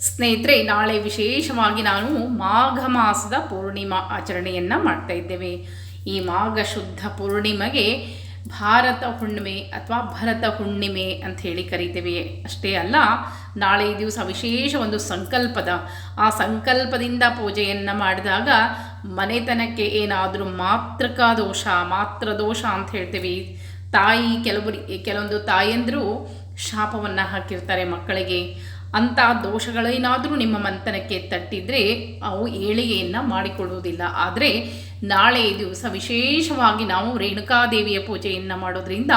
ಸ್ನೇಹಿತರೆ, ನಾಳೆ ವಿಶೇಷವಾಗಿ ನಾನು ಮಾಘ ಮಾಸದ ಪೂರ್ಣಿಮಾ ಆಚರಣೆಯನ್ನು ಮಾಡ್ತಾ ಇದ್ದೇವೆ. ಈ ಮಾಘ ಶುದ್ಧ ಪೂರ್ಣಿಮೆಗೆ ಭಾರತ ಹುಣ್ಣಿಮೆ ಅಥವಾ ಭರತ ಹುಣ್ಣಿಮೆ ಅಂತ ಹೇಳಿ ಕರಿತೇವೆ. ಅಷ್ಟೇ ಅಲ್ಲ, ನಾಳೆ ದಿವಸ ವಿಶೇಷ ಒಂದು ಸಂಕಲ್ಪದ, ಆ ಸಂಕಲ್ಪದಿಂದ ಪೂಜೆಯನ್ನು ಮಾಡಿದಾಗ ಮನೆತನಕ್ಕೆ ಏನಾದರೂ ಮಾತೃಕ ದೋಷ, ಮಾತ್ರ ದೋಷ ಅಂತ ಹೇಳ್ತೇವೆ. ತಾಯಿ ಕೆಲವರು ಕೆಲವೊಂದು ತಾಯಂದರು ಶಾಪವನ್ನು ಹಾಕಿರ್ತಾರೆ ಮಕ್ಕಳಿಗೆ. ಅಂಥ ದೋಷಗಳೇನಾದರೂ ನಿಮ್ಮ ಮಂಥನಕ್ಕೆ ತಟ್ಟಿದರೆ ಅವು ಏಳಿಗೆಯನ್ನು ಮಾಡಿಕೊಳ್ಳುವುದಿಲ್ಲ. ಆದರೆ ನಾಳೆ ದಿವಸ ವಿಶೇಷವಾಗಿ ನಾವು ರೇಣುಕಾದೇವಿಯ ಪೂಜೆಯನ್ನು ಮಾಡೋದ್ರಿಂದ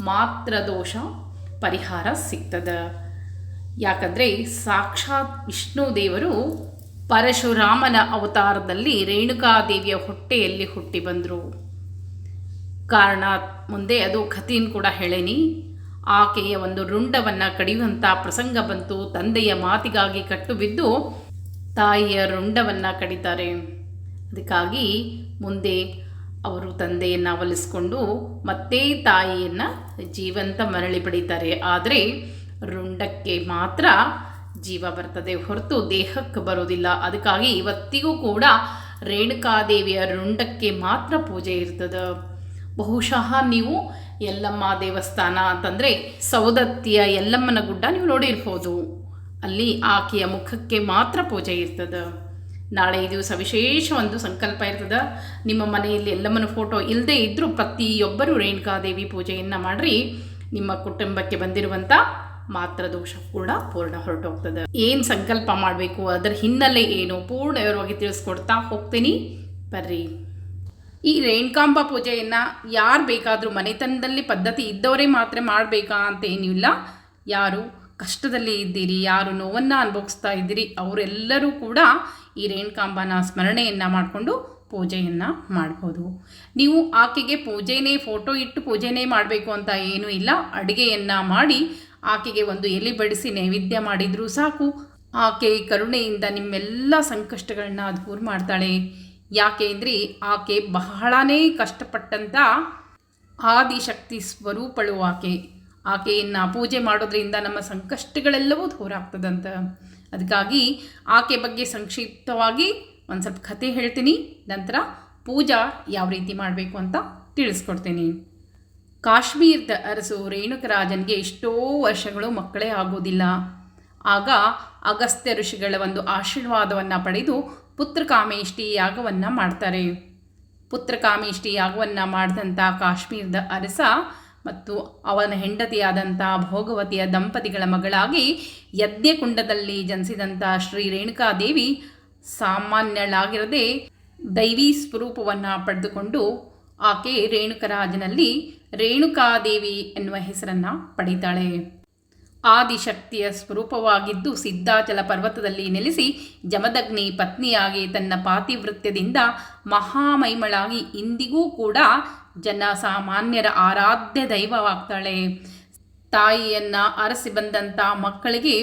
ಮಾತ್ರ ದೋಷ ಪರಿಹಾರ ಸಿಗ್ತದೆ. ಯಾಕಂದರೆ ಸಾಕ್ಷಾತ್ ವಿಷ್ಣು ದೇವರು ಪರಶುರಾಮನ ಅವತಾರದಲ್ಲಿ ರೇಣುಕಾದೇವಿಯ ಹೊಟ್ಟೆಯಲ್ಲಿ ಹುಟ್ಟಿ ಬಂದರು. ಕಾರಣ ಮುಂದೆ ಅದು ಕಥೆಯನ್ನು ಕೂಡ ಹೇಳೇನಿ. ಆಕೆಯ ಒಂದು ರುಂಡವನ್ನು ಕಡಿಯುವಂಥ ಪ್ರಸಂಗ ಬಂತು. ತಂದೆಯ ಮಾತಿಗಾಗಿ ಕಟ್ಟು ಬಿದ್ದು ತಾಯಿಯ ರುಂಡವನ್ನು ಕಡಿತಾರೆ. ಅದಕ್ಕಾಗಿ ಮುಂದೆ ಅವರು ತಂದೆಯನ್ನು ಒಲಿಸ್ಕೊಂಡು ಮತ್ತೆ ತಾಯಿಯನ್ನು ಜೀವಂತ ಮರಳಿ ಪಡಿತಾರೆ. ಆದರೆ ರುಂಡಕ್ಕೆ ಮಾತ್ರ ಜೀವ ಬರ್ತದೆ. ಹೊರತು ದೇಹಕ್ಕೆ ಬರೋದಿಲ್ಲ. ಅದಕ್ಕಾಗಿ ಇವತ್ತಿಗೂ ಕೂಡ ರೇಣುಕಾದೇವಿಯ ರುಂಡಕ್ಕೆ ಮಾತ್ರ ಪೂಜೆ ಇರ್ತದೆ. ಬಹುಶಃ ನೀವು ಯಲ್ಲಮ್ಮ ದೇವಸ್ಥಾನ ಅಂತಂದರೆ ಸೌದತ್ತಿಯ ಯಲ್ಲಮ್ಮನ ಗುಡ್ಡ ನೀವು ನೋಡಿರ್ಬೋದು. ಅಲ್ಲಿ ಆಕೆಯ ಮುಖಕ್ಕೆ ಮಾತ್ರ ಪೂಜೆ ಇರ್ತದೆ. ನಾಳೆ ಈ ದಿವಸ ವಿಶೇಷ ಒಂದು ಸಂಕಲ್ಪ ಇರ್ತದೆ. ನಿಮ್ಮ ಮನೆಯಲ್ಲಿ ಎಲ್ಲಮ್ಮನ ಫೋಟೋ ಇಲ್ಲದೇ ಇದ್ದರೂ ಪ್ರತಿಯೊಬ್ಬರು ರೇಣುಕಾದೇವಿ ಪೂಜೆಯನ್ನು ಮಾಡಿರಿ. ನಿಮ್ಮ ಕುಟುಂಬಕ್ಕೆ ಬಂದಿರುವಂಥ ಮಾತ್ರ ದೋಷ ಕೂಡ ಪೂರ್ಣ ಹೊರಟೋಗ್ತದೆ. ಏನು ಸಂಕಲ್ಪ ಮಾಡಬೇಕು? ಅದರ ಹಿನ್ನೆಲೆ ಏನು? ಪೂರ್ಣ ವಿವರವಾಗಿ ತಿಳಿಸ್ಕೊಡ್ತಾ ಹೋಗ್ತೀನಿ. ಬರ್ರಿ. ಈ ರೇಣುಕಾಂಬ ಪೂಜೆಯನ್ನು ಯಾರು ಬೇಕಾದರೂ ಮನೆತನದಲ್ಲಿ ಪದ್ಧತಿ ಇದ್ದವರೇ ಮಾತ್ರ ಮಾಡಬೇಕಾ ಅಂತ ಏನಿಲ್ಲ ಯಾರು ಕಷ್ಟದಲ್ಲಿ ಇದ್ದೀರಿ, ಯಾರು ನೋವನ್ನು ಅನುಭವಿಸ್ತಾ ಇದ್ದೀರಿ, ಅವರೆಲ್ಲರೂ ಕೂಡ ಈ ರೇಣುಕಾಂಬನ ಸ್ಮರಣೆಯನ್ನು ಮಾಡಿಕೊಂಡು ಪೂಜೆಯನ್ನು ಮಾಡ್ಬೋದು. ನೀವು ಆಕೆಗೆ ಪೂಜೆನೇ ಫೋಟೋ ಇಟ್ಟು ಪೂಜೆನೇ ಮಾಡಬೇಕು ಅಂತ ಏನೂ ಇಲ್ಲ. ಅಡುಗೆಯನ್ನು ಮಾಡಿ ಆಕೆಗೆ ಒಂದು ಎಲೆ ಬಡಿಸಿ ನೈವೇದ್ಯ ಮಾಡಿದರೂ ಸಾಕು. ಆಕೆ ಕರುಣೆಯಿಂದ ನಿಮ್ಮೆಲ್ಲ ಸಂಕಷ್ಟಗಳನ್ನ ದೂರ ಮಾಡ್ತಾಳೆ. ಯಾಕೆ ಅಂದರೆ ಆಕೆ ಬಹಳನೇ ಕಷ್ಟಪಟ್ಟಂಥ ಆದಿಶಕ್ತಿ ಸ್ವರೂಪಳು ಆಕೆ. ಆಕೆಯನ್ನು ಪೂಜೆ ಮಾಡೋದ್ರಿಂದ ನಮ್ಮ ಸಂಕಷ್ಟಗಳೆಲ್ಲವೂ ದೂರ ಆಗ್ತದಂತ ಅದಕ್ಕಾಗಿ ಆಕೆ ಬಗ್ಗೆ ಸಂಕ್ಷಿಪ್ತವಾಗಿ ಒಂದು ಸ್ವಲ್ಪ ಕಥೆ ಹೇಳ್ತೀನಿ. ನಂತರ ಪೂಜಾ ಯಾವ ರೀತಿ ಮಾಡಬೇಕು ಅಂತ ತಿಳಿಸ್ಕೊಡ್ತೀನಿ. ಕಾಶ್ಮೀರದ ಅರಸು ರೇಣುಕರಾಜನಿಗೆ ಎಷ್ಟೋ ವರ್ಷಗಳು ಮಕ್ಕಳೇ ಆಗೋದಿಲ್ಲ. ಆಗ ಅಗಸ್ತ್ಯ ಋಷಿಗಳ ಒಂದು ಆಶೀರ್ವಾದವನ್ನು ಪಡೆದು ಪುತ್ರಕಾಮೇಷ್ಟಿ ಯಾಗವನ್ನು ಮಾಡ್ತಾರೆ. ಪುತ್ರಕಾಮೇಷ್ಠಿ ಯಾಗವನ್ನು ಮಾಡಿದಂಥ ಕಾಶ್ಮೀರದ ಅರಸ ಮತ್ತು ಅವನ ಹೆಂಡತಿಯಾದಂಥ ಭೋಗವತಿಯ ದಂಪತಿಗಳ ಮಗಳಾಗಿ ಯಜ್ಞಕುಂಡದಲ್ಲಿ ಜನಿಸಿದಂಥ ಶ್ರೀ ರೇಣುಕಾದೇವಿ ಸಾಮಾನ್ಯಳಾಗಿರದೆ ದೈವಿ ಸ್ವರೂಪವನ್ನು ಪಡೆದುಕೊಂಡು ಆಕೆ ರೇಣುಕರಾಜನಲ್ಲಿ ರೇಣುಕಾದೇವಿ ಎನ್ನುವ ಹೆಸರನ್ನು ಪಡೀತಾಳೆ ಆದಿಶಕ್ತಿಯ ಸ್ವರೂಪವಾಗಿದ್ದು ಸಿದ್ಧಾಚಲ ಪರ್ವತದಲ್ಲಿ ನೆಲೆಸಿ ಜಮದಗ್ನಿ ಪತ್ನಿಯಾಗಿ ತನ್ನ ಪಾತಿವೃತ್ಯದಿಂದ ಮಹಾಮೈಮಳಾಗಿ ಇಂದಿಗೂ ಕೂಡ ಜನ ಸಾಮಾನ್ಯರ ಆರಾಧ್ಯ ದೈವವಾಗ್ತಾಳೆ. ತಾಯಿಯನ್ನು ಅರಸಿ ಬಂದಂಥ ಮಕ್ಕಳಿಗೆ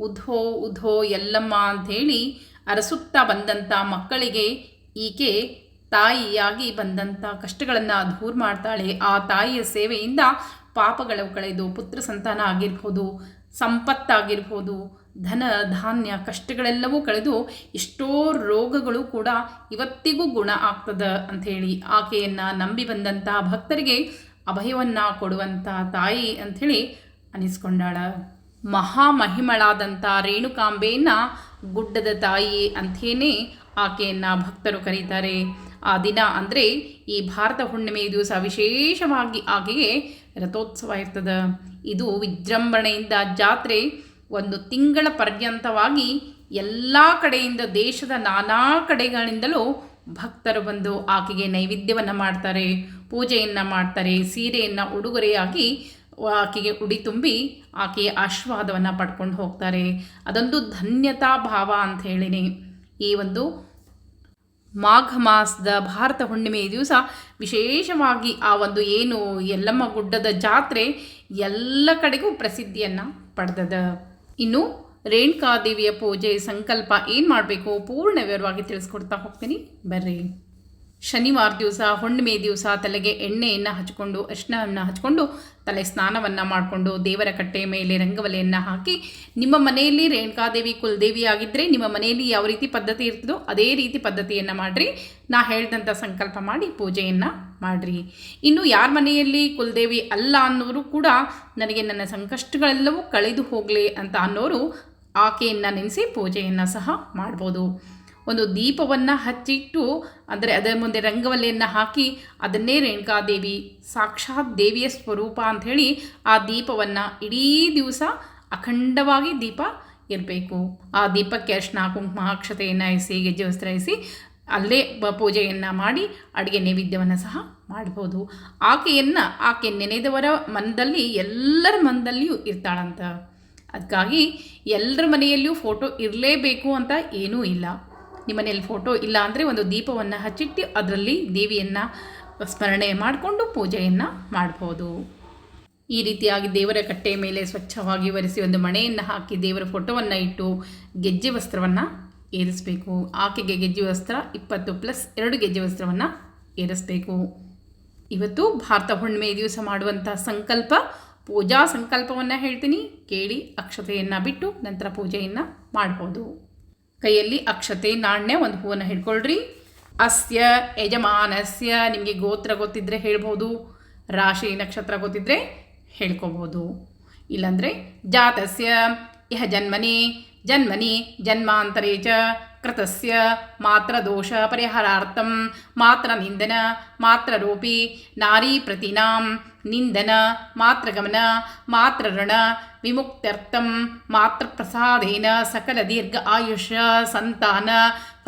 ಉಧೋ ಉಧೋ ಎಲ್ಲಮ್ಮ ಅಂಥೇಳಿ ಅರಸುತ್ತಾ ಬಂದಂಥ ಮಕ್ಕಳಿಗೆ ಈಕೆ ತಾಯಿಯಾಗಿ ಬಂದಂಥ ಕಷ್ಟಗಳನ್ನು ದೂರ ಮಾಡ್ತಾಳೆ. ಆ ತಾಯಿಯ ಸೇವೆಯಿಂದ ಪಾಪಗಳು ಕಳೆದು ಪುತ್ರ ಸಂತಾನ ಆಗಿರ್ಬೋದು, ಸಂಪತ್ತಾಗಿರ್ಬೋದು, ಧನ, ಧಾನ್ಯ, ಕಷ್ಟಗಳೆಲ್ಲವೂ ಕಳೆದು ಎಷ್ಟೋ ರೋಗಗಳು ಕೂಡ ಇವತ್ತಿಗೂ ಗುಣ ಆಗ್ತದೆ ಅಂಥೇಳಿ ಆಕೆಯನ್ನು ನಂಬಿ ಬಂದಂಥ ಭಕ್ತರಿಗೆ ಅಭಯವನ್ನು ಕೊಡುವಂಥ ತಾಯಿ ಅಂಥೇಳಿ ಅನಿಸ್ಕೊಂಡಾಳ. ಮಹಾಮಹಿಮಳಾದಂಥ ರೇಣುಕಾಂಬೆಯನ್ನು ಗುಡ್ಡದ ತಾಯಿ ಅಂಥೇನೆ ಆಕೆಯನ್ನು ಭಕ್ತರು ಕರೀತಾರೆ. ಆ ದಿನ ಅಂದರೆ ಈ ಭಾರತ ಹುಣ್ಣಿಮೆ ದಿವಸ ವಿಶೇಷವಾಗಿ ಆಕೆಗೆ ರಥೋತ್ಸವ ಇರ್ತದೆ. ಇದು ವಿಜೃಂಭಣೆಯಿಂದ ಜಾತ್ರೆ ಒಂದು ತಿಂಗಳ ಪರ್ಯಂತವಾಗಿ ಎಲ್ಲ ಕಡೆಯಿಂದ ದೇಶದ ನಾನಾ ಕಡೆಗಳಿಂದಲೂ ಭಕ್ತರು ಬಂದು ಆಕೆಗೆ ನೈವೇದ್ಯವನ್ನು ಮಾಡ್ತಾರೆ, ಪೂಜೆಯನ್ನು ಮಾಡ್ತಾರೆ, ಸೀರೆಯನ್ನು ಉಡುಗೊರೆಯಾಗಿ ಆಕೆಗೆ ಉಡಿ ತುಂಬಿ ಆಕೆಯ ಆಶೀರ್ವಾದವನ್ನು ಪಡ್ಕೊಂಡು ಹೋಗ್ತಾರೆ. ಅದೊಂದು ಧನ್ಯತಾ ಭಾವ ಅಂತ ಹೇಳಿನಿ. ಈ ಒಂದು ಮಾಘ ಮಾಸದ ಭಾರತ ಹುಣ್ಣಿಮೆ ದಿವಸ ವಿಶೇಷವಾಗಿ ಆ ಒಂದು ಏನು ಯಲ್ಲಮ್ಮ ಗುಡ್ಡದ ಜಾತ್ರೆ ಎಲ್ಲ ಕಡೆಗೂ ಪ್ರಸಿದ್ಧಿಯನ್ನು ಪಡೆದದ. ಇನ್ನು ರೇಣುಕಾದೇವಿಯ ಪೂಜೆ ಸಂಕಲ್ಪ ಏನು ಮಾಡಬೇಕು? ಪೂರ್ಣ ವಿವರವಾಗಿ ತಿಳಿಸ್ಕೊಡ್ತಾ ಹೋಗ್ತೀನಿ. ಬರ್ರಿ. ಶನಿವಾರ ದಿವಸ, ಹುಣ್ಣಿಮೆ ದಿವಸ ತಲೆಗೆ ಎಣ್ಣೆಯನ್ನು ಹಚ್ಕೊಂಡು ಅರಿಶಿನವನ್ನು ಹಚ್ಕೊಂಡು, ತಲೆ ಸ್ನಾನವನ್ನು ಮಾಡಿಕೊಂಡು, ದೇವರ ಕಟ್ಟೆಯ ಮೇಲೆ ರಂಗವಲೆಯನ್ನು ಹಾಕಿ, ನಿಮ್ಮ ಮನೆಯಲ್ಲಿ ರೇಣುಕಾದೇವಿ ಕುಲದೇವಿ ಆಗಿದ್ದರೆ ನಿಮ್ಮ ಮನೆಯಲ್ಲಿ ಯಾವ ರೀತಿ ಪದ್ಧತಿ ಇರ್ತದೋ ಅದೇ ರೀತಿ ಪದ್ಧತಿಯನ್ನು ಮಾಡಿರಿ. ನಾ ಹೇಳಿದಂಥ ಸಂಕಲ್ಪ ಮಾಡಿ ಪೂಜೆಯನ್ನು ಮಾಡಿರಿ. ಇನ್ನು ಯಾರ ಮನೆಯಲ್ಲಿ ಕುಲದೇವಿ ಅಲ್ಲ ಅನ್ನೋರು ಕೂಡ ನನಗೆ ನನ್ನ ಸಂಕಷ್ಟಗಳೆಲ್ಲವೂ ಕಳೆದು ಹೋಗಲಿ ಅಂತ ಅನ್ನೋರು ಆಕೆಯನ್ನು ನೆನೆಸಿ ಪೂಜೆಯನ್ನು ಸಹ ಮಾಡ್ಬೋದು. ಒಂದು ದೀಪವನ್ನು ಹಚ್ಚಿಟ್ಟು ಅಂದರೆ ಅದರ ಮುಂದೆ ರಂಗವಲ್ಲೆಯನ್ನು ಹಾಕಿ ಅದನ್ನೇ ರೇಣುಕಾದೇವಿ ಸಾಕ್ಷಾತ್ ದೇವಿಯ ಸ್ವರೂಪ ಅಂಥೇಳಿ ಆ ದೀಪವನ್ನು ಇಡೀ ದಿವಸ ಅಖಂಡವಾಗಿ ದೀಪ ಇರಬೇಕು. ಆ ದೀಪಕ್ಕೆ ಅರ್ಶನ, ಕುಂಕುಮ, ಅಕ್ಷತೆಯನ್ನು ಇಸಿ ಗೆಜ್ಜೆ ವಸ್ತ್ರ ಇಸಿ ಅಲ್ಲೇ ಪೂಜೆಯನ್ನು ಮಾಡಿ ಅಡುಗೆ ನೈವೇದ್ಯವನ್ನು ಸಹ ಮಾಡ್ಬೋದು. ಆಕೆಯನ್ನು, ಆಕೆ ನೆನೆದವರ ಮನದಲ್ಲಿ ಎಲ್ಲರ ಮನದಲ್ಲಿಯೂ ಇರ್ತಾಳಂತ. ಅದಕ್ಕಾಗಿ ಎಲ್ಲರ ಮನೆಯಲ್ಲಿಯೂ ಫೋಟೋ ಇರಲೇಬೇಕು ಅಂತ ಏನೂ ಇಲ್ಲ. ನಿಮ್ಮ ಮನೆಯಲ್ಲಿ ಫೋಟೋ ಇಲ್ಲ ಅಂದರೆ ಒಂದು ದೀಪವನ್ನು ಹಚ್ಚಿಟ್ಟು ಅದರಲ್ಲಿ ದೇವಿಯನ್ನು ಸ್ಮರಣೆ ಮಾಡಿಕೊಂಡು ಪೂಜೆಯನ್ನು ಮಾಡ್ಬೋದು. ಈ ರೀತಿಯಾಗಿ ದೇವರ ಕಟ್ಟೆಯ ಮೇಲೆ ಸ್ವಚ್ಛವಾಗಿ ಒರೆಸಿ ಒಂದು ಮಣೆಯನ್ನು ಹಾಕಿ ದೇವರ ಫೋಟೋವನ್ನು ಇಟ್ಟು ಗೆಜ್ಜೆ ವಸ್ತ್ರವನ್ನು ಏರಿಸಬೇಕು. ಆಕೆಗೆ ಗೆಜ್ಜೆ ವಸ್ತ್ರ ಇಪ್ಪತ್ತು ಪ್ಲಸ್ ಎರಡು ಗೆಜ್ಜೆ ವಸ್ತ್ರವನ್ನು ಏರಿಸಬೇಕು. ಇವತ್ತು ಭಾರತ ಹುಣ್ಣಿಮೆ ದಿವಸ ಮಾಡುವಂಥ ಸಂಕಲ್ಪ, ಪೂಜಾ ಸಂಕಲ್ಪವನ್ನು ಹೇಳ್ತೀನಿ. ಕೇಳಿ ಅಕ್ಷತೆಯನ್ನು ಬಿಟ್ಟು ನಂತರ ಪೂಜೆಯನ್ನು ಮಾಡ್ಬೋದು. ಕೈಯಲ್ಲಿ ಅಕ್ಷತೆ, ನಾಣ್ಯ, ಒಂದು ಹೂವನ್ನು ಹಿಡ್ಕೊಳ್ರಿ. ಅಸ್ಯ ಯಜಮಾನಸ್ಯ, ನಿಮಗೆ ಗೋತ್ರ ಗೊತ್ತಿದ್ದರೆ ಹೇಳ್ಬೋದು, ರಾಶಿ ನಕ್ಷತ್ರ ಗೊತ್ತಿದ್ದರೆ ಹೇಳ್ಕೊಬೋದು. ಇಲ್ಲಾಂದರೆ ಜಾತಸ್ಯ ಇಹ ಜನ್ಮನಿ ಜನ್ಮನಿ ಜನ್ಮಾಂತರೇ ಚ ಕೃತಸ್ಯ ಮಾತ್ರ ದೋಷ ಪರಿಹಾರಾರ್ಥಂ ಮಾತ್ರ ನಿಂದನ ಮಾತ್ರ ರೂಪಿ ನಾರಿ ಪ್ರತಿನಾಂ ನಿಂದನ ಮಾತ್ರ ಗಮನ ಮಾತ್ರ ಋಣ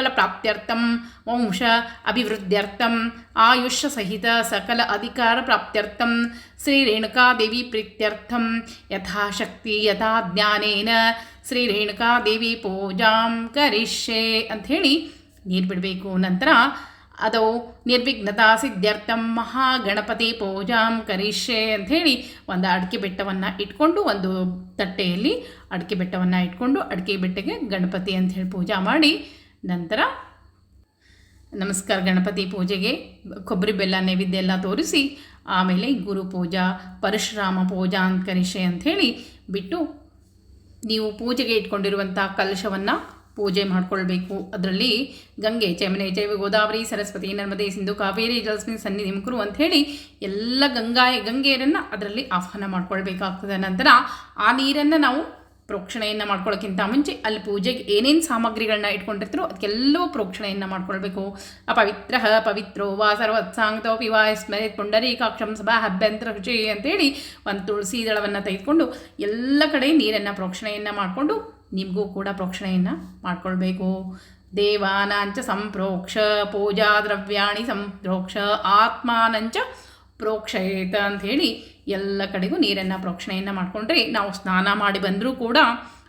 ಫಲಪ್ರಾಪ್ತ್ಯರ್ಥಂ ವಂಶ ಅಭಿವೃದ್ಧ್ಯರ್ಥಂ ಆಯುಷ್ಯ ಸಹಿತ ಸಕಲ ಅಧಿಕಾರ ಪ್ರಾಪ್ತ್ಯರ್ಥಂ ಶ್ರೀ ರೇಣುಕಾದೇವಿ ಪ್ರೀತ್ಯರ್ಥಂ ಯಥಾಶಕ್ತಿ ಯಥಾ ಜ್ಞಾನೇನ ಶ್ರೀ ರೇಣುಕಾದೇವಿ ಪೂಜಾಂ ಕರಿಷ್ಯೆ ಅಂಥೇಳಿ ನೀರು ಬಿಡಬೇಕು ನಂತರ ಅದು ನಿರ್ವಿಘ್ನತಾ ಸಿದ್ಧಾರ್ಥಂ ಮಹಾಗಣಪತಿ ಪೂಜಾಂ ಕರಿಷ್ಯೆ ಅಂಥೇಳಿ ಒಂದು ಅಡಿಕೆ ಬೆಟ್ಟವನ್ನು ಇಟ್ಕೊಂಡು ಒಂದು ತಟ್ಟೆಯಲ್ಲಿ ಅಡಿಕೆ ಬೆಟ್ಟವನ್ನು ಇಟ್ಕೊಂಡು ಅಡಿಕೆ ಬೆಟ್ಟಗೆ ಗಣಪತಿ ಅಂಥೇಳಿ ಪೂಜಾ ಮಾಡಿ ನಂತರ ನಮಸ್ಕಾರ ಗಣಪತಿ ಪೂಜೆಗೆ ಕೊಬ್ಬರಿ ಬೆಲ್ಲ ನೈವೇದ್ಯ ಎಲ್ಲ ತೋರಿಸಿ ಆಮೇಲೆ ಗುರು ಪೂಜಾ, ಪರಶುರಾಮ ಪೂಜಾ ಅಂತ ಕರಿಷೆ ಅಂಥೇಳಿ ಬಿಟ್ಟು ನೀವು ಪೂಜೆಗೆ ಇಟ್ಕೊಂಡಿರುವಂಥ ಕಲಶವನ್ನು ಪೂಜೆ ಮಾಡಿಕೊಳ್ಬೇಕು. ಅದರಲ್ಲಿ ಗಂಗೆ, ಚಮನೆ, ಚೈವ, ಗೋದಾವರಿ, ಸರಸ್ವತಿ, ನರ್ಮದೆ, ಸಿಂಧು, ಕಾವೇರಿ ಜಲಸ್ಮಿನ್ ಸನ್ನಿ, ನಿಮಕರು ಅಂಥೇಳಿ ಎಲ್ಲ ಗಂಗಾಯ ಗಂಗೆಯರನ್ನು ಅದರಲ್ಲಿ ಆಹ್ವಾನ ಮಾಡ್ಕೊಳ್ಬೇಕಾಗ್ತದೆ. ನಂತರ ಆ ನೀರನ್ನು ನಾವು ಪ್ರೋಕ್ಷಣೆಯನ್ನು ಮಾಡ್ಕೊಳ್ಳೋಕ್ಕಿಂತ ಮುಂಚೆ ಅಲ್ಲಿ ಪೂಜೆಗೆ ಏನೇನು ಸಾಮಗ್ರಿಗಳನ್ನ ಇಟ್ಕೊಂಡಿರ್ತಾರೋ ಅದಕ್ಕೆಲ್ಲವೂ ಪ್ರೋಕ್ಷಣೆಯನ್ನು ಮಾಡ್ಕೊಳ್ಬೇಕು. ಅಪವಿತ್ರ ಪವಿತ್ರೋ ವಾ ಸರ್ವತ್ಸಾಂಗತೋ ಪಿವಾ ಸ್ಮರಿತ್ ಪುಂಡರೀಕಾಕ್ಷಂ ಸಭಾ ಹಬ್ಬಂತರ ರುಚಿ ಅಂತೇಳಿ ಒಂದು ತುಳಸಿ ದಳವನ್ನು ತೆಗೆದುಕೊಂಡು ಎಲ್ಲ ಕಡೆ ನೀರನ್ನು ಪ್ರೋಕ್ಷಣೆಯನ್ನು ಮಾಡಿಕೊಂಡು ನಿಮಗೂ ಕೂಡ ಪ್ರೋಕ್ಷಣೆಯನ್ನು ಮಾಡಿಕೊಳ್ಬೇಕು. ದೇವಾನಾಂಚ ಸಂಪ್ರೋಕ್ಷ ಪೂಜಾ ದ್ರವ್ಯಾಣಿ ಸಂಪ್ರೋಕ್ಷ ಆತ್ಮಾನಂಚ ಪ್ರೋಕ್ಷಯೇತ ಅಂಥೇಳಿ ಎಲ್ಲ ಕಡೆಗೂ ನೀರನ್ನು ಪ್ರೋಕ್ಷಣೆಯನ್ನು ಮಾಡಿಕೊಂಡ್ರೆ ನಾವು ಸ್ನಾನ ಮಾಡಿ ಬಂದರೂ ಕೂಡ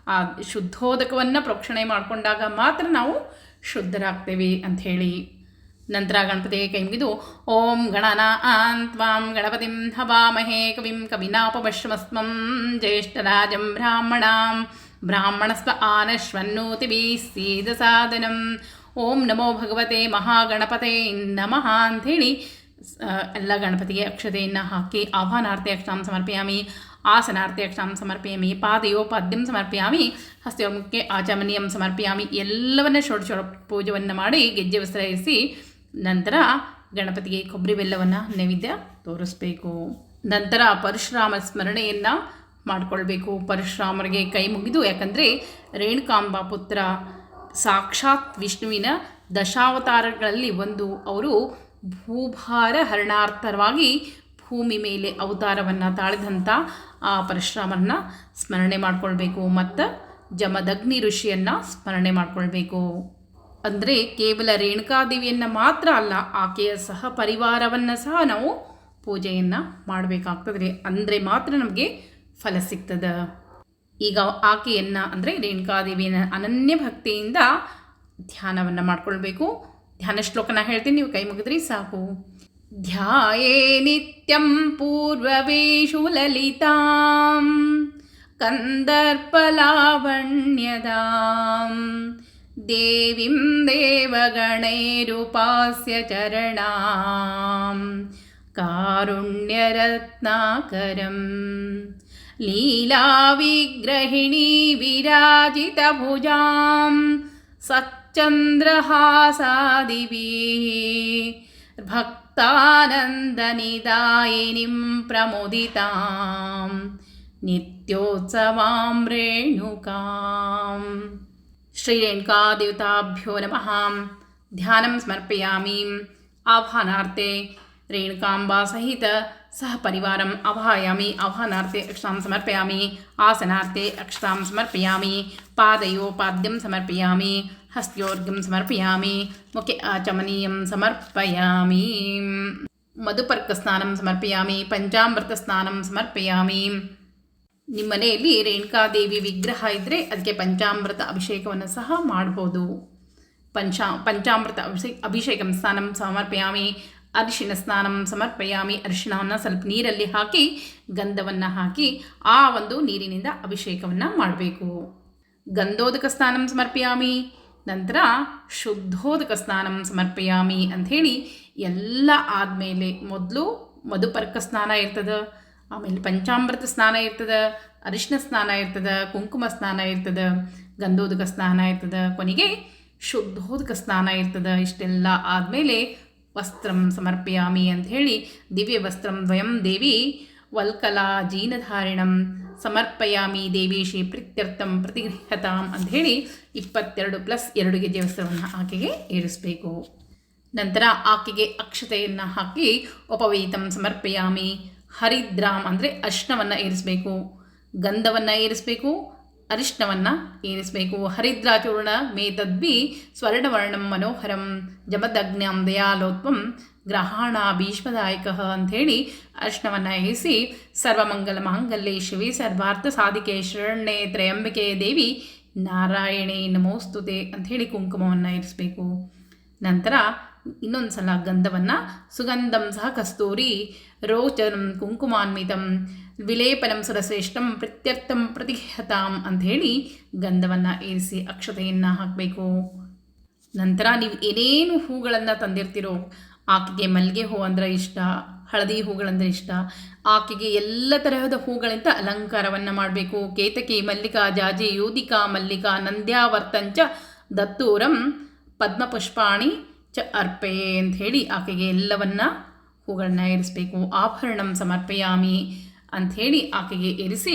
ಆ ಶುದ್ಧೋದಕವನ್ನು ಪ್ರೋಕ್ಷಣೆ ಮಾಡಿಕೊಂಡಾಗ ಮಾತ್ರ ನಾವು ಶುದ್ಧರಾಗ್ತೇವೆ ಅಂಥೇಳಿ ನಂತರ ಗಣಪತಿಗೆ ಕೈ ಓಂ ಗಣನ ಆಂತ್ವಾಂ ಗಣಪತಿಂ ಹವಾಮಹೇ ಕವಿಂ ಕವಿನಾಪವಶ್ವಸ್ಮಂ ಜ್ಯೇಷ್ಠರಾಜಂ ಬ್ರಾಹ್ಮಣಾಂ ಬ್ರಾಹ್ಮಣಸ್ವ ಆನಶ್ವನ್ನೋತಿಭೀಸ್ಸೀದ ಸಾಧನಂ ಓಂ ನಮೋ ಭಗವತೆ ಮಹಾಗಣಪತೆ ನಮಃ ಅಂಥೇಳಿ ಎಲ್ಲ ಗಣಪತಿಗೆ ಅಕ್ಷತೆಯನ್ನು ಹಾಕಿ ಆಹ್ವಾನಾರ್ಥಿ ಅಕ್ಷಾಂ ಸಮರ್ಪಯಾಮಿ ಆಸನಾರ್ಥಿ ಅಕ್ಷಾಂ ಸಮರ್ಪಯಾಮಿ ಪಾದಯೋಪಾದ್ಯಂ ಸಮರ್ಪಯಾಮಿ, ಹಸ್ತಯೋಮುಖಕ್ಕೆ ಆಚಮನೀಯಂ ಸಮರ್ಪಯಾಮಿ ಎಲ್ಲವನ್ನ ಷೋಡ ಪೂಜವನ್ನು ಮಾಡಿ ಗೆಜ್ಜೆ ವಸ್ತ್ರ ನಂತರ ಗಣಪತಿಗೆ ಕೊಬ್ಬರಿ ಬೆಲ್ಲವನ್ನು ನೈವೇದ್ಯ ತೋರಿಸ್ಬೇಕು. ನಂತರ ಪರಶುರಾಮ ಸ್ಮರಣೆಯನ್ನು ಮಾಡಿಕೊಳ್ಬೇಕು. ಪರಶುರಾಮರಿಗೆ ಕೈ ಮುಗಿದು ಯಾಕಂದರೆ ರೇಣುಕಾಂಬ ಪುತ್ರ ಸಾಕ್ಷಾತ್ ವಿಷ್ಣುವಿನ ದಶಾವತಾರಗಳಲ್ಲಿ ಒಂದು. ಅವರು ಭೂಭಾರ ಹರಣಾರ್ಥವಾಗಿ ಭೂಮಿ ಮೇಲೆ ಅವತಾರವನ್ನು ತಾಳಿದಂಥ ಆ ಪರಶುರಾಮನ ಸ್ಮರಣೆ ಮಾಡಿಕೊಳ್ಬೇಕು ಮತ್ತು ಜಮದಗ್ನಿ ಋಷಿಯನ್ನು ಸ್ಮರಣೆ ಮಾಡಿಕೊಳ್ಬೇಕು. ಅಂದರೆ ಕೇವಲ ರೇಣುಕಾದೇವಿಯನ್ನು ಮಾತ್ರ ಅಲ್ಲ, ಆಕೆಯ ಸಹ ಪರಿವಾರವನ್ನು ಸಹ ನಾವು ಪೂಜೆಯನ್ನು ಮಾಡಬೇಕಾಗ್ತದೆ. ಅಂದರೆ ಮಾತ್ರ ನಮಗೆ ಫಲ ಸಿಗ್ತದೆ. ಈಗ ಆಕೆಯನ್ನು ಅಂದರೆ ರೇಣುಕಾದೇವಿಯನ್ನು ಅನನ್ಯ ಭಕ್ತಿಯಿಂದ ಧ್ಯಾನವನ್ನು ಮಾಡ್ಕೊಳ್ಬೇಕು. ಧ್ಯಾನ ಶ್ಲೋಕನ ಹೇಳ್ತೀನಿ ನೀವು ಕೈ ಮುಗಿದ್ರಿ ಸಾಕು ಧ್ಯಾಯೇ ನಿತ್ಯಂ ಪೂರ್ವವೇಷು ಲಲಿತಾಂ കന്ദർപ്പലാവണ്യതാം. ദേവീം ദേവഗണൈരുപാസ്യ ചരണാം. കാരുണ്യരത്നാകരം ലീലാവിഗ്രഹിണീ വിരാജിതഭുജാം. സത് सच्चन्द्रहासादिभिः भक्तानन्दनिदायिनीं प्रमुदितां नित्योत्सवां रेणुकाम्। श्रीरेणुकादेवताभ्यो नमः। ध्यानं समर्पयामि। आह्वानार्थे रेणुकाम्बा सहित सह परिवारम् आवाहयामि आह्वानार्थे अक्षतां समर्पयामि आसनार्थे अक्षतां समर्पयामि पादयो पाद्यं समर्पयामि हस्त्योर्घ्यं समर्पयामि मुखे आचमनीयं समर्पयामि ಮಧುಪರ್ಕಸ್ನಾನಂ ಸಮರ್ಪಯಾಮಿ ಪಂಚಾಮೃತ ಸ್ನಾನಂ ಸಮರ್ಪಯಾಮಿ ನಿಮ್ಮ ಮನೆಯಲ್ಲಿ ರೇಣುಕಾದೇವಿ ವಿಗ್ರಹ ಇದ್ದರೆ ಅದಕ್ಕೆ ಪಂಚಾಮೃತ ಅಭಿಷೇಕವನ್ನು ಸಹ ಮಾಡ್ಬೋದು ಪಂಚಾ ಪಂಚಾಮೃತ ಅಭಿಷೇಕ ಅಭಿಷೇಕಂ ಸ್ನಾನಂ ಸಮರ್ಪಯಾಮಿ ಅರಿಶಿನ ಸ್ನಾನ ಸಮರ್ಪಯಾಮಿ, ಅರಿಶಿಣವನ್ನು ಸ್ವಲ್ಪ ನೀರಲ್ಲಿ ಹಾಕಿ, ಗಂಧವನ್ನು ಹಾಕಿ ಆ ಒಂದು ನೀರಿನಿಂದ ಅಭಿಷೇಕವನ್ನು ಮಾಡಬೇಕು. ಗಂಧೋದಕ ಸ್ನಾನ ಸಮರ್ಪಯಾಮಿ, ನಂತರ ಶುದ್ಧೋದಕ ಸ್ನಾನಂ ಸಮರ್ಪಯಾಮಿ ಅಂಥೇಳಿ ಎಲ್ಲ ಆದಮೇಲೆ ಮೊದಲು ಮಧುಪರ್ಕ ಸ್ನಾನ ಇರ್ತದೆ, ಆಮೇಲೆ ಪಂಚಾಮೃತ ಸ್ನಾನ ಇರ್ತದೆ ಅರಿಶಿನ ಸ್ನಾನ ಇರ್ತದೆ, ಕುಂಕುಮ ಸ್ನಾನ ಇರ್ತದೆ, ಗಂಧೋದಕ ಸ್ನಾನ ಇರ್ತದೆ, ಕೊನೆಗೆ ಶುದ್ಧೋದಕ ಸ್ನಾನ ಇರ್ತದೆ, ಇಷ್ಟೆಲ್ಲ ಆದಮೇಲೆ ವಸ್ತ್ರಂ ಸಮರ್ಪಯಾಮಿ ಹೇಳಿ ದಿವ್ಯ ವಸ್ತ್ರಂ ದ್ವಯಂ ದೇವಿ ವಲ್ಕಲಾ ಜೀನಧಾರಿಣಂ ಸಮರ್ಪಯಾಮಿ ಶ್ರೀ ಪ್ರೀತ್ಯರ್ಥಂ ಪ್ರತಿಗೃಹತಾಂ ಹೇಳಿ ಇಪ್ಪತ್ತೆರಡು ಪ್ಲಸ್ ಎರಡು ಗೆಜೆ ವಸ್ತ್ರವನ್ನು ಆಕೆಗೆ ಏರಿಸಬೇಕು. ನಂತರ ಆಕೆಗೆ ಅಕ್ಷತೆಯನ್ನು ಹಾಕಿ ಉಪವೀತಂ ಸಮರ್ಪಯಾಮಿ ಹರಿದ್ರಾಮ್ ಅಂದರೆ ಅಶ್ನವನ್ನು ಏರಿಸಬೇಕು. ಗಂಧವನ್ನು ಏರಿಸಬೇಕು. ಅರಿಶಿನವನ್ನು ಏನಿಸಬೇಕು? ಹರಿದ್ರಾಚೂರ್ಣ ಮೇತದ್ವಿ ಸ್ವರ್ಣವರ್ಣಂ ಮನೋಹರಂ ಜಮದಗ್ನಂ ದಯಾಲೋತ್ವಂ ಗ್ರಹಾಣ ಭೀಷ್ಮದಾಯಕ ಅಂಥೇಳಿ ಅರ್ಶನವನ್ನು ಏರಿಸಿ ಸರ್ವಮಂಗಲ ಮಾಂಗಲ್ಯ ಶಿವಿ ಸರ್ವಾರ್ಥ ಸಾಧಿಕೆ ಶರಣ್ಯೆ ತ್ರಯಂಬಿಕೆ ದೇವಿ ನಾರಾಯಣೆ ನಮೋಸ್ತುತೆ ಅಂಥೇಳಿ ಕುಂಕುಮವನ್ನು ಇರಿಸಬೇಕು. ನಂತರ ಇನ್ನೊಂದು ಸಲ ಗಂಧವನ್ನು ಸುಗಂಧಂ ಸಹ ಕಸ್ತೂರಿ ರೋಚನಂ ಕುಂಕುಮಾನ್ವಿತಂ ವಿಲೇಪನಂ ಸುರಶ್ರೇಷ್ಠಂ ಪ್ರತ್ಯರ್ಥಂ ಪ್ರತಿಹತಾಂ ಅಂಥೇಳಿ ಗಂಧವನ್ನು ಏರಿಸಿ ಅಕ್ಷತೆಯನ್ನು ಹಾಕಬೇಕು. ನಂತರ ನೀವು ಏನೇನು ಹೂಗಳನ್ನು ತಂದಿರ್ತೀರೋ ಆಕೆಗೆ ಮಲ್ಲಿಗೆ ಹೂ ಅಂದರೆ ಇಷ್ಟ, ಹಳದಿ ಹೂಗಳಂದರೆ ಇಷ್ಟ, ಆಕೆಗೆ ಎಲ್ಲ ತರಹದ ಹೂಗಳಿಂದ ಅಲಂಕಾರವನ್ನು ಮಾಡಬೇಕು. ಕೇತಕಿ ಮಲ್ಲಿಕಾ ಜಾಜಿ ಯೋಧಿಕಾ ಮಲ್ಲಿಕಾ ನಂದ್ಯಾವರ್ತಂಚ ದತ್ತೂರಂ ಪದ್ಮಪುಷ್ಪಾಣಿ ಚ ಅರ್ಪೆ ಹೇಳಿ ಆಕೆಗೆ ಎಲ್ಲವನ್ನ ಹೂಗಳನ್ನ ಏರಿಸಬೇಕು ಆಭರಣಂ ಸಮರ್ಪಯಾಮಿ ಅಂಥೇಳಿ ಆಕೆಗೆ ಏರಿಸಿ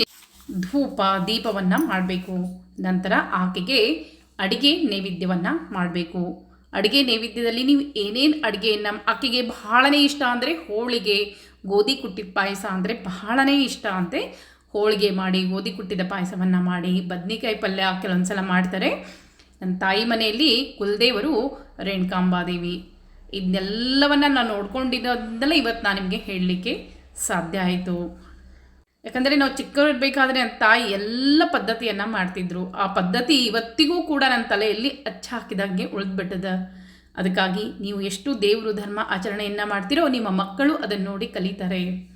ಧೂಪ, ದೀಪವನ್ನು ಮಾಡಬೇಕು. ನಂತರ ಆಕೆಗೆ ಅಡಿಗೆ ನೈವೇದ್ಯವನ್ನು ಮಾಡಬೇಕು. ಅಡುಗೆ ನೈವೇದ್ಯದಲ್ಲಿ ನೀವು ಏನೇನು ಅಡುಗೆಯನ್ನು ಆಕೆಗೆ ಬಹಳನೇ ಇಷ್ಟ ಅಂದರೆ ಹೋಳಿಗೆ, ಗೋಧಿ ಕುಟ್ಟಿದ ಪಾಯಸ ಅಂದರೆ ಬಹಳನೇ ಇಷ್ಟ ಅಂತೆ. ಹೋಳಿಗೆ ಮಾಡಿ, ಗೋಧಿ ಕುಟ್ಟಿದ ಪಾಯಸವನ್ನು ಮಾಡಿ, ಬದ್ನಿಕಾಯಿ ಪಲ್ಯ ಕೆಲವೊಂದು ಸಲ ಮಾಡ್ತಾರೆ. ನನ್ನ ತಾಯಿ ಮನೆಯಲ್ಲಿ ಕುಲದೇವರು ರೇಣುಕಾಂಬಾದೇವಿ. ಇದನ್ನೆಲ್ಲವನ್ನು ನಾನು ನೋಡ್ಕೊಂಡಿದ್ದಲ್ಲ ಇವತ್ತು ನಾನು ನಿಮಗೆ ಹೇಳಲಿಕ್ಕೆ ಸಾಧ್ಯ ಆಯಿತು. ಯಾಕಂದರೆ ನಾವು ಚಿಕ್ಕವರಿರಬೇಕಾದ್ರೆ ನನ್ನ ತಾಯಿ ಎಲ್ಲ ಪದ್ಧತಿಯನ್ನು ಮಾಡ್ತಿದ್ರು. ಆ ಪದ್ಧತಿ ಇವತ್ತಿಗೂ ಕೂಡ ನನ್ನ ತಲೆಯಲ್ಲಿ ಅಚ್ಚ ಹಾಕಿದಂಗೆ ಉಳಿದ್ಬಿಟ್ಟದ. ಅದಕ್ಕಾಗಿ ನೀವು ಎಷ್ಟು ದೇವರು ಧರ್ಮ ಆಚರಣೆಯನ್ನು ಮಾಡ್ತೀರೋ ನಿಮ್ಮ ಮಕ್ಕಳು ಅದನ್ನು ನೋಡಿ ಕಲಿತಾರೆ.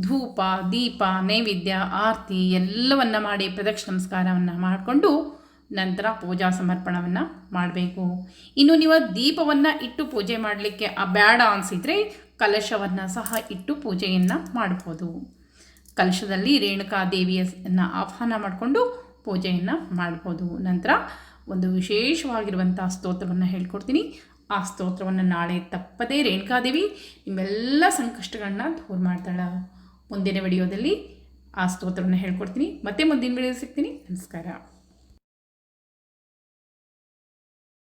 ಧೂಪ, ದೀಪ, ನೈವೇದ್ಯ, ಆರತಿ ಎಲ್ಲವನ್ನು ಮಾಡಿ ಪ್ರದಕ್ಷಿಣ ನಮಸ್ಕಾರವನ್ನು ಮಾಡಿಕೊಂಡು ನಂತರ ಪೂಜಾ ಸಮರ್ಪಣವನ್ನು ಮಾಡಬೇಕು. ಇನ್ನು ನೀವು ದೀಪವನ್ನು ಇಟ್ಟು ಪೂಜೆ ಮಾಡಲಿಕ್ಕೆ ಬೇಡ ಅನಿಸಿದರೆ ಕಲಶವನ್ನು ಸಹ ಇಟ್ಟು ಪೂಜೆಯನ್ನು ಮಾಡ್ಬೋದು. ಕಲಶದಲ್ಲಿ ರೇಣುಕಾ ದೇವಿಯನ್ನು ಆಹ್ವಾನ ಮಾಡಿಕೊಂಡು ಪೂಜೆಯನ್ನು ಮಾಡ್ಬೋದು. ನಂತರ ಒಂದು ವಿಶೇಷವಾಗಿರುವಂಥ ಸ್ತೋತ್ರವನ್ನು ಹೇಳ್ಕೊಡ್ತೀನಿ. ಆ ಸ್ತೋತ್ರವನ್ನು ನಾಳೆ ತಪ್ಪದೇ ರೇಣುಕಾದೇವಿ ನಿಮ್ಮೆಲ್ಲ ಸಂಕಷ್ಟಗಳನ್ನ ದೂರ ಮಾಡ್ತಾಳೆ. ಮುಂದಿನ ವಿಡಿಯೋದಲ್ಲಿ ಆ ಸ್ತೋತ್ರವನ್ನು ಹೇಳ್ಕೊಡ್ತೀನಿ. ಮತ್ತೆ ಮುಂದಿನ ವಿಡಿಯೋ ಸಿಗ್ತೀನಿ. ನಮಸ್ಕಾರ.